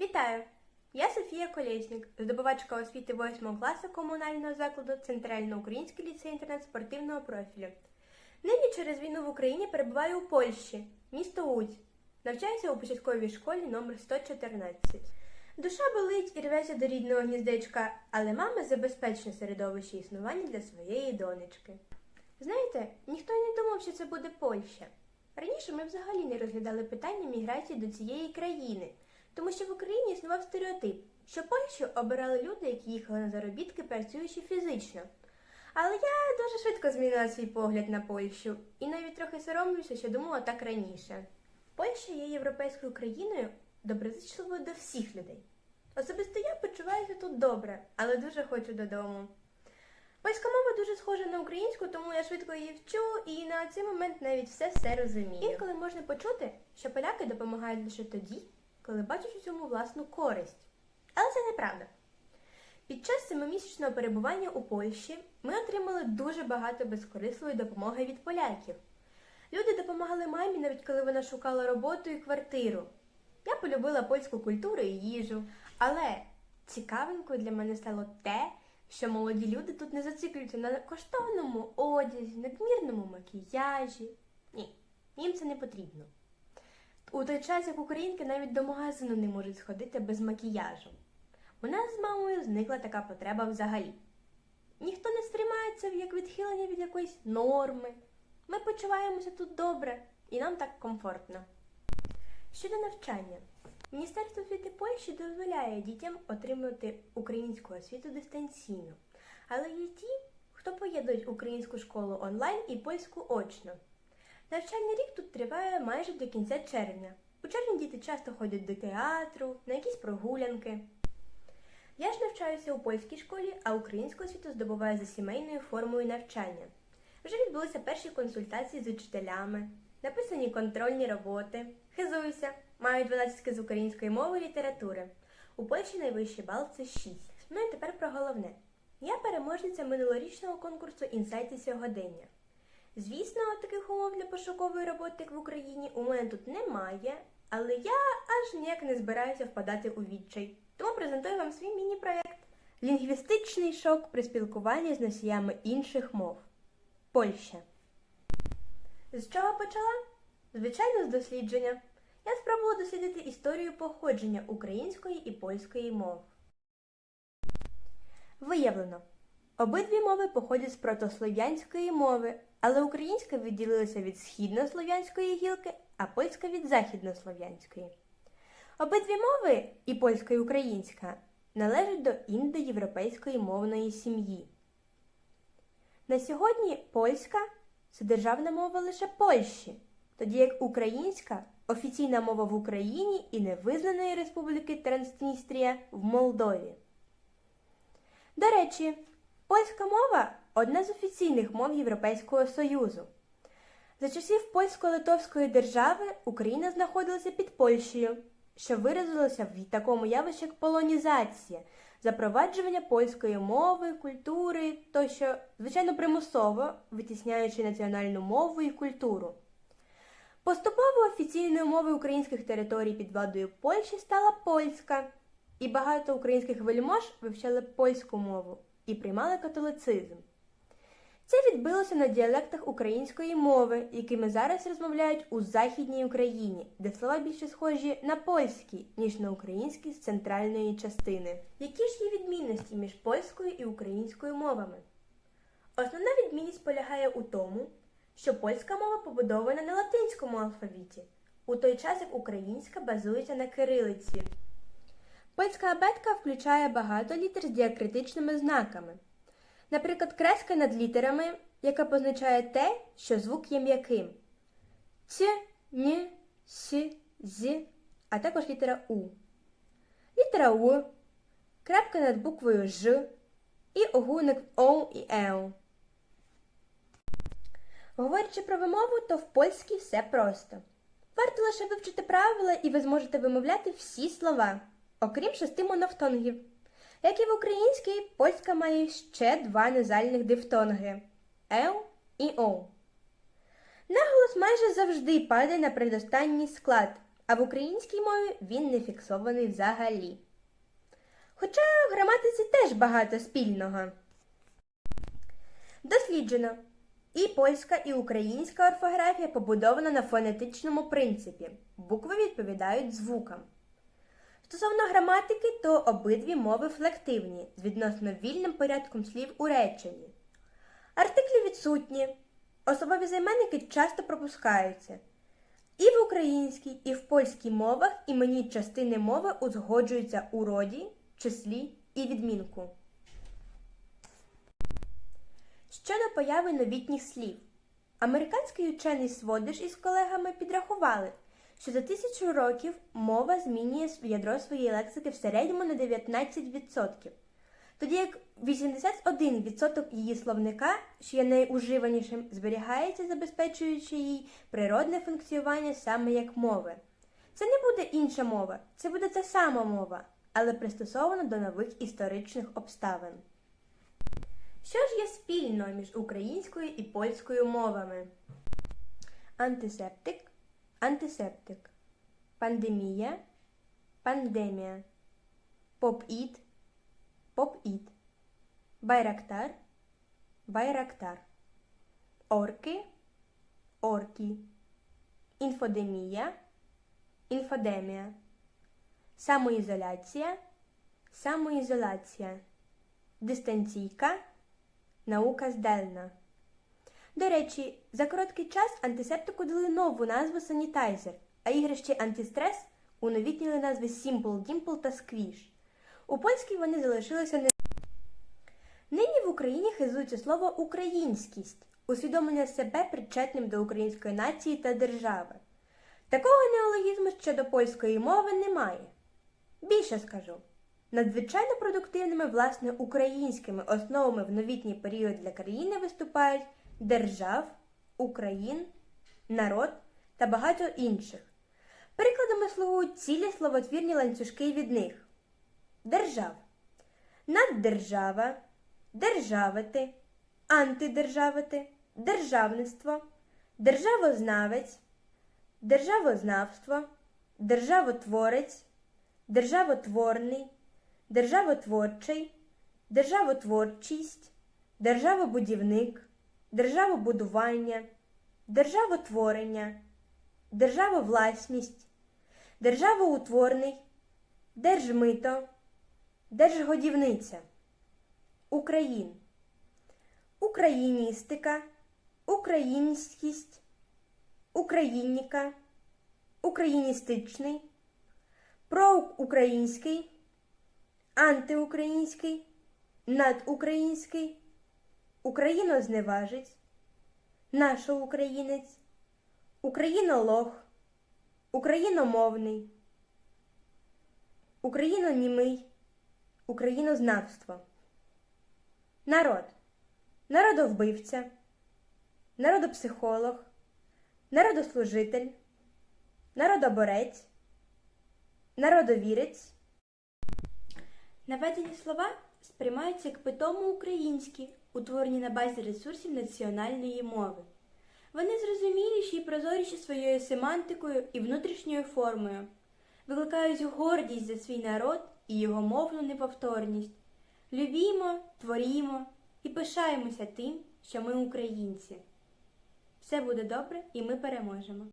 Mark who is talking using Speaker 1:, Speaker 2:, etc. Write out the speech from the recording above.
Speaker 1: Вітаю! Я Софія Колєснік, здобувачка освіти 8 класу комунального закладу Центральноукраїнський ліцей інтернет спортивного профілю. Нині через війну в Україні перебуваю у Польщі, місто Łódź. Навчаюся у початковій школі номер 114. Душа болить і рветься до рідного гніздечка, але мама забезпечне середовище існування для своєї донечки. Знаєте, ніхто не думав, що це буде Польща. Раніше ми взагалі не розглядали питання міграції до цієї країни, тому що в Україні існував стереотип, що Польщу обирали люди, які їхали на заробітки, працюючи фізично. Але я дуже швидко змінила свій погляд на Польщу і навіть трохи соромлюся, що думала так раніше. Польща є європейською країною доброзичливою до всіх людей. Особисто я почуваюся тут добре, але дуже хочу додому. Польська мова дуже схожа на українську, тому я швидко її вчу і на цей момент навіть все все розумію. Інколи можна почути, що поляки допомагають лише тоді, коли бачать у цьому власну користь. Але це неправда. Під час семимісячного перебування у Польщі ми отримали дуже багато безкорисливої допомоги від поляків. Люди допомагали мамі, навіть коли вона шукала роботу і квартиру. Я полюбила польську культуру і їжу, але цікавинкою для мене стало те, що молоді люди тут не зациклюються на коштовному одязі, надмірному макіяжі. Ні, їм це не потрібно. У той час, як українки навіть до магазину не можуть сходити без макіяжу. У нас з мамою зникла така потреба взагалі. Ніхто не сприймається як відхилення від якоїсь норми. Ми почуваємося тут добре і нам так комфортно. Щодо навчання, Міністерство освіти Польщі дозволяє дітям отримувати українську освіту дистанційно, але є ті, хто поєднують українську школу онлайн і польську очно. Навчальний рік тут триває майже до кінця червня. У червні діти часто ходять до театру, на якісь прогулянки. Я ж навчаюся у польській школі, а українську освіту здобуваю за сімейною формою навчання. Вже відбулися перші консультації з учителями, написані контрольні роботи. Хизуюся, маю 12 з української мови і літератури. У Польщі найвищий бал це 6. Ну і тепер про головне. Я переможниця минулорічного конкурсу Інсайти сьогодення. Звісно, таких умов для пошукової роботи, як в Україні, у мене тут немає, але я аж ніяк не збираюся впадати у відчай. Тому презентую вам свій міні-проект Лінгвістичний шок при спілкуванні з носіями інших мов. Польща. З чого почала? Звичайно, з дослідження. Я спробувала дослідити історію походження української і польської мов. Виявлено, обидві мови походять з протослов'янської мови, але українська відділилася від східнослов'янської гілки, а польська від західнослов'янської. Обидві мови, і польська і українська, належать до індоєвропейської мовної сім'ї. На сьогодні польська це державна мова лише Польщі, тоді як українська офіційна мова в Україні і невизнаної Республіки Трансністрія в Молдові. До речі, польська мова одна з офіційних мов Європейського Союзу. За часів польсько-литовської держави Україна знаходилася під Польщею, що виразилося в такому явищі, як полонізація, запроваджування польської мови, культури тощо, звичайно, примусово витісняючи національну мову і культуру. Поступово офіційною мовою українських територій під владою Польщі стала польська, і багато українських вельмож вивчали польську мову і приймали католицизм. Це відбилося на діалектах української мови, якими зараз розмовляють у Західній Україні, де слова більше схожі на польські, ніж на українські з центральної частини. Які ж є відмінності між польською і українською мовами? Основна відмінність полягає у тому, що польська мова побудована на латинському алфавіті, у той час як українська базується на кирилиці. Польська абетка включає багато літер з діакритичними знаками. Наприклад, креска над літерами, яка позначає те, що звук є м'яким. Ц, Н, С, З, а також літера У. Літера У, крапка над буквою Ж і огуник О і Еу. Говорячи про вимову, то в польській все просто. Варто лише вивчити правила, і ви зможете вимовляти всі слова, окрім шести монофтонгів. Як і в українській, польська має ще два назальних дифтонги Еу і Оу. Наголос майже завжди падає на предостанній склад, а в українській мові він не фіксований взагалі. Хоча в граматиці теж багато спільного. Досліджено. І польська, і українська орфографія побудована на фонетичному принципі. Букви відповідають звукам. Стосовно граматики, то обидві мови флективні з відносно вільним порядком слів у реченні. Артиклі відсутні, особові займенники часто пропускаються. І в українській, і в польській мовах іменні частини мови узгоджуються у роді, числі і відмінку. Щодо появи новітніх слів, американський учений Сводиш із колегами підрахували, що за тисячу років мова змінює ядро своєї лексики в середньому на 19%, тоді як 81% її словника, що є найуживанішим, зберігається, забезпечуючи їй природне функціонування саме як мови. Це не буде інша мова, це буде та сама мова, але пристосована до нових історичних обставин. Що ж є спільно між українською і польською мовами? Антисептик, антисептик, пандемія, пандемія, поп-іт, поп-іт, байрактар, байрактар, орки, оркі, інфодемія, інфодемія, самоізоляція, самоізоляція, дистанційка. Наука здельна. До речі, за короткий час антисептику дали нову назву санітайзер, а іграші антистрес уновітніли назви Simple Dimple та Squish. У польській вони залишилися не. Нині в Україні хизується слово українськість, усвідомлення себе причетним до української нації та держави. Такого неологізму щодо польської мови немає. Більше скажу. Надзвичайно продуктивними власне українськими основами в новітній період для країни виступають держав, Україн, народ та багато інших. Прикладами слугують цілі словотвірні ланцюжки від них: держав, наддержава, державити, антидержавити, державництво, державознавець, державознавство, державотворець, державотворний державотворчий, державотворчість, державобудівник, державобудування, державотворення, державовласність, державоутворний, держмито, держгодівниця, Україн, україністика, українськість, україніка, україністичний, проукраїнський антиукраїнський, надукраїнський, українозневажець, нашоукраїнець, українолог, україномовний, українонімий, українознавство, народ, народовбивця, народопсихолог, народослужитель, народоборець, народовірець. Наведені слова сприймаються як питомо українські, утворені на базі ресурсів національної мови. Вони зрозуміліші і прозоріші своєю семантикою і внутрішньою формою, викликають гордість за свій народ і його мовну неповторність. Любімо, творімо і пишаємося тим, що ми українці. Все буде добре і ми переможемо.